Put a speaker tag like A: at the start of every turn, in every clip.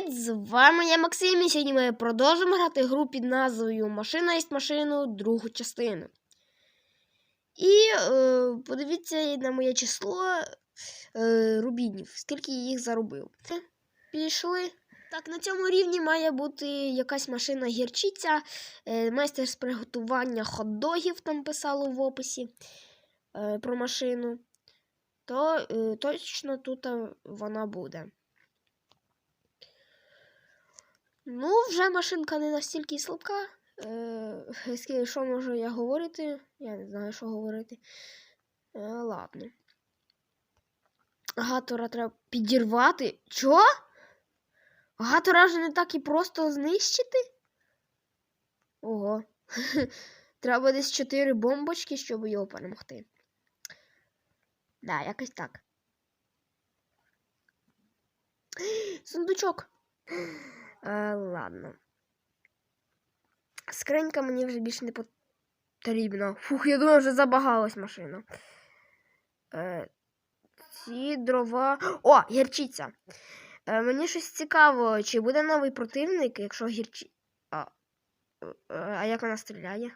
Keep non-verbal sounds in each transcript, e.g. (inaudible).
A: Привіт! З вами я Максим і сьогодні ми продовжимо грати гру під назвою Машина єсть машину другу частину. І е, подивіться на моє число е, рубінів, скільки я їх заробив. Пішли. Так, на цьому рівні має бути якась машина гірчиця, е, майстер з приготування хот-догів там писало в описі е, про машину. То е, точно тут е, вона буде. Ну, вже машинка не настільки слабка. Е, що можу я говорити? Я не знаю, що говорити. Е, ладно. Гатора треба підірвати. Чо? Гатора ж не так і просто знищити? Ого. (laughs) Треба десь 4 бомбочки, щоб його перемогти. Да, якось так. (gasps) Сундучок. Е, ладно. Скринька мені вже більше не потрібна. Фух, я думаю, вже забагалась машина. Е, ці дрова. О, гірчиця. Е, мені щось цікаво, чи буде новий противник, якщо гірчі. А, е, а як вона стріляє?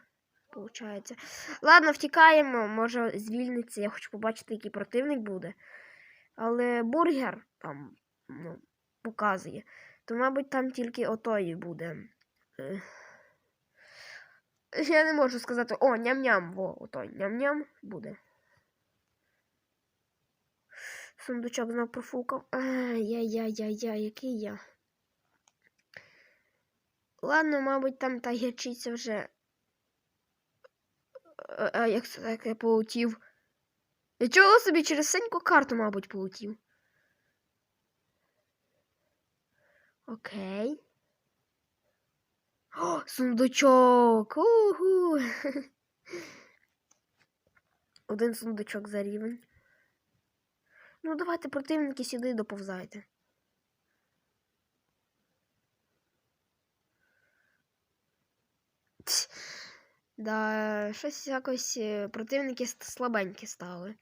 A: Получається. Ладно, втікаємо, може звільниться. Я хочу побачити, який противник буде. Але бургер там ну, показує. То, мабуть, там тільки отой буде. Е, Я не можу сказати. О, ням-ням, во, отой ням-ням буде. Сундучок знов профукав. Ай-яй-яй-яй, який я. Ладно, мабуть, там та гірчиця вже. А, а як це так я полетів? Нічого собі через синьку карту, мабуть, полетів. Окей. О, сундучок. Уху. (laughs) Один сундучок за рівень. Ну, давайте противники сюди доповзайте. Ть. Да, щось якось е, противники слабенькі стали.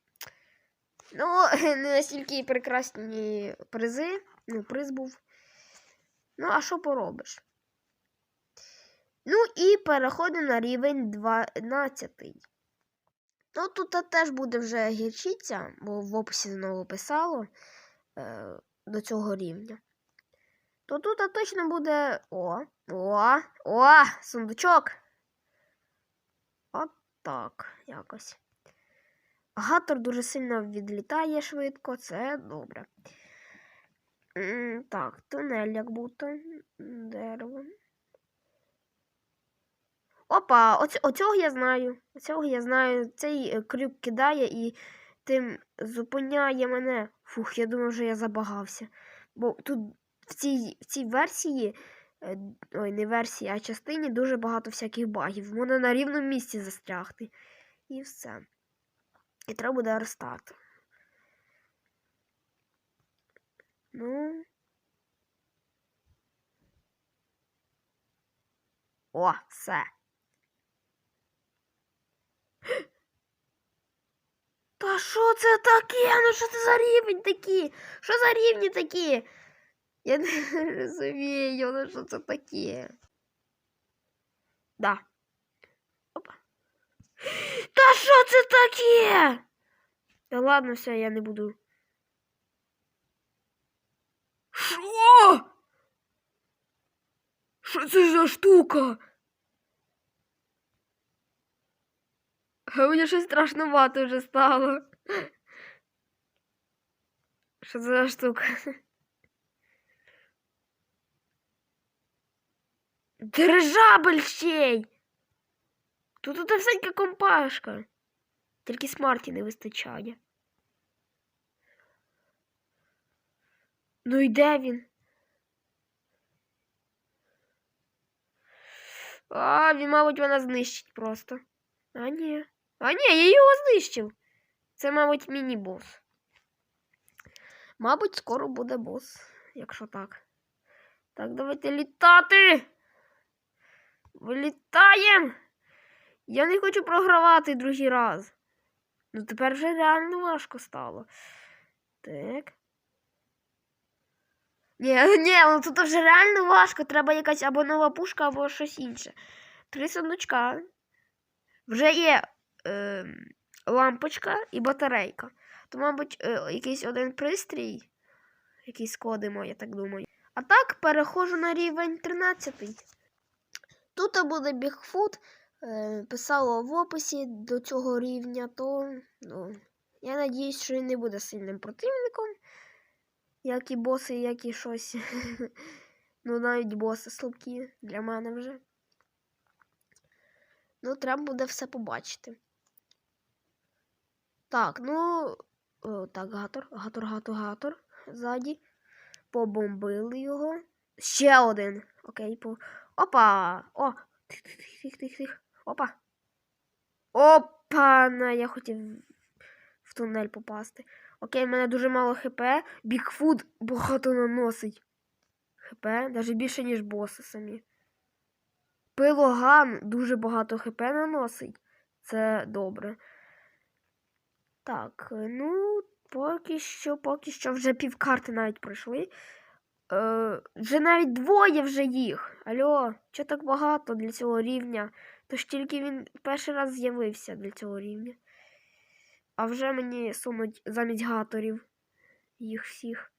A: Ну, (laughs) не настільки прекрасні призи. Ну, приз був. Ну, а що поробиш? Ну і переходимо на рівень 12. Ну, тут теж буде вже гірчиця, бо в описі знову писало е, до цього рівня. То тут точно буде. О, о, о, сундучок. От так, якось. Гатор дуже сильно відлітає швидко, це добре. Так, тунель як будто. Дерево. Опа, оць, оцього я знаю. Оцього я знаю. Цей е, крюк кидає і тим зупиняє мене. Фух, я думаю, вже я забагався. Бо тут в цій, в цій версії, е, ой, не версії, а частині дуже багато всяких багів. Можна на рівному місці застрягти. І все. І треба буде рестарт. Ну. О, все. Та що це таке? Ну що це за рівень такі? Що за рівні такі? Я не розумію, ну що це таке? Да. Опа. Та що це таке? Та ладно, все, я не буду. Що? Що це за штука? Мені щось страшнувато вже стало. Що це за штука? Дирижабель ще й! Тут тут всенька компашка. Тільки смарті не вистачає. Ну і де він? А, він, мабуть, вона знищить просто. А ні. А ні, я його знищив. Це, мабуть, міні-бос. Мабуть, скоро буде бос, якщо так. Так, давайте літати. Вилітаємо. Я не хочу програвати другий раз. Ну тепер вже реально важко стало. Так. Ні, (laughs) ні, ну тут вже реально важко. Треба якась або нова пушка, або щось інше. Три сундучка. Вже є е, лампочка і батарейка. То, мабуть, е, якийсь один пристрій, який складемо, я так думаю. А так переходжу на рівень 13. Тут буде Бігфут. Е, писало в описі до цього рівня, то ну, я надіюсь, що він не буде сильним противником. Як і боси, як і щось. (laughs) ну, навіть боси слабкі для мене вже. Ну, треба буде все побачити. Так, ну. О, так, гатор, гатор, гатор, гатор. Ззаді. Побомбили його. Ще один. Окей, по. Опа! О! Тих, тих, тих, тих, тих. Опа. Опа! На, я хотів в тунель попасти. Окей, в мене дуже мало хп. Бігфуд багато наносить. ХП, навіть більше, ніж боси самі. Пилоган дуже багато хп наносить. Це добре. Так, ну, поки що, поки що вже півкарти навіть пройшли. Е, Вже навіть двоє вже їх. Алло, що так багато для цього рівня? Тож тільки він перший раз з'явився для цього рівня. А вже мені сунуть замість гаторів їх всіх.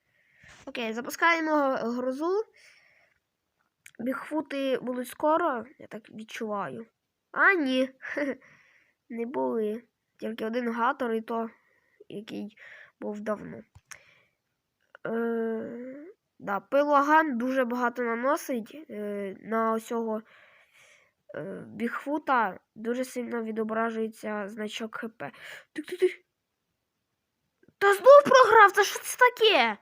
A: Окей, запускаємо грозу. Бігфути будуть скоро, я так відчуваю. А, ні. (laughs) Не були. Тільки один гатор і то, який був давно. Е, да, Пилоган дуже багато наносить е, на осього е, бігфута дуже сильно відображується значок ХП. Тих-тих-тих. Та знов програв, це що це таке?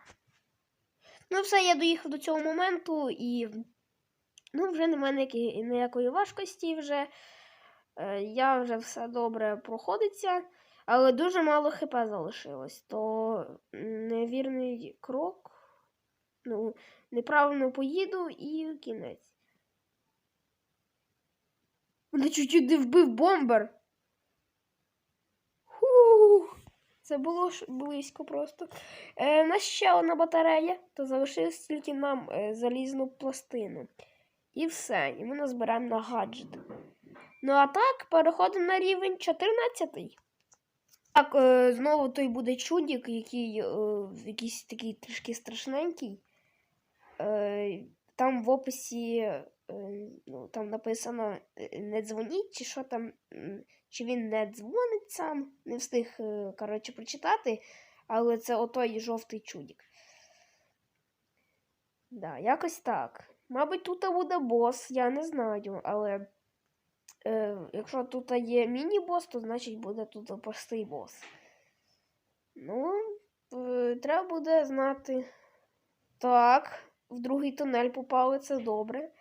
A: Ну, все, я доїхав до цього моменту і. Ну, вже немає ніякої важкості вже. Е, я вже все добре проходиться, але дуже мало хп залишилось. То невірний крок. Ну, неправильно поїду і кінець. Мене чуть не вбив бомбер. Фух. Це було ж близько просто. Е, нас ще одна батарея, то залишилось тільки нам е, залізну пластину. І все. І ми назбираємо на гаджет. Ну, а так, переходимо на рівень 14. Так, е, знову той буде чудік, який е, якийсь такий трішки страшненький. Е, Там в описі ну, там написано е, не дзвоніть, чи що там, чи він не дзвонить сам. Не встиг, е, коротше, прочитати, але це отой жовтий чудік. Да, якось так. Мабуть, тут буде бос, я не знаю, але е, якщо тут є міні-бос, то значить буде тут простий бос. Ну, е, треба буде знати. Так, в другий тунель попали, це добре.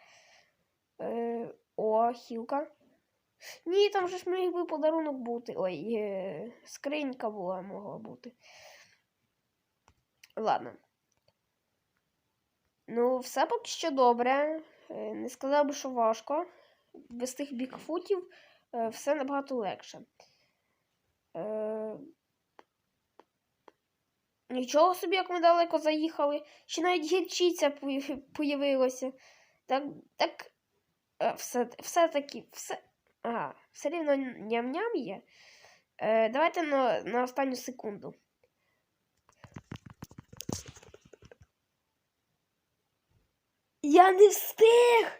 A: Е, хілка. Ні, там же ж міг би подарунок бути. Ой, е, скринька була могла бути. Ладно. Ну, все поки що добре. Е, не сказав би, що важко. Без тих бікфутів е, все набагато легше. Е, Нічого собі, як ми далеко заїхали. Ще навіть гірчиця появилася. Так, так, все, все таки, все. Ага, все рівно ням-ням є. Е, Давайте на, на останню секунду. Я не встиг.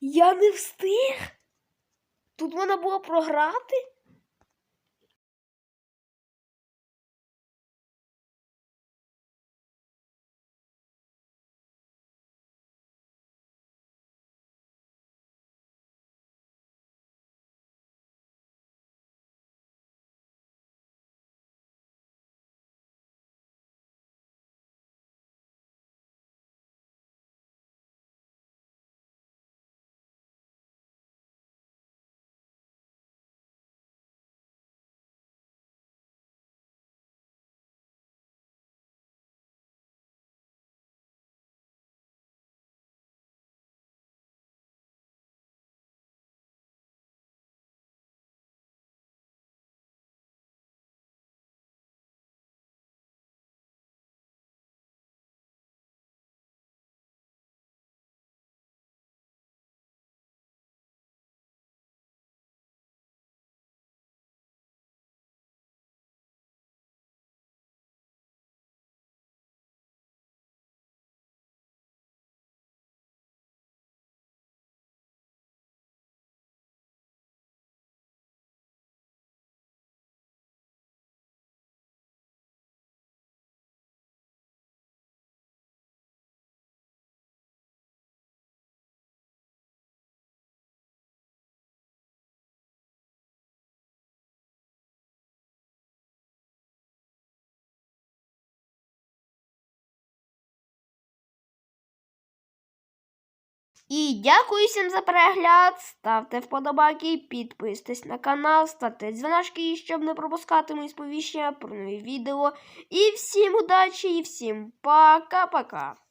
A: Я не встиг. Тут можна було програти. І дякую всім за перегляд. Ставте вподобайки, підписуйтесь на канал, ставте дзвіночки, щоб не пропускати мої сповіщення про нові відео. І всім удачі, і всім пока-пока.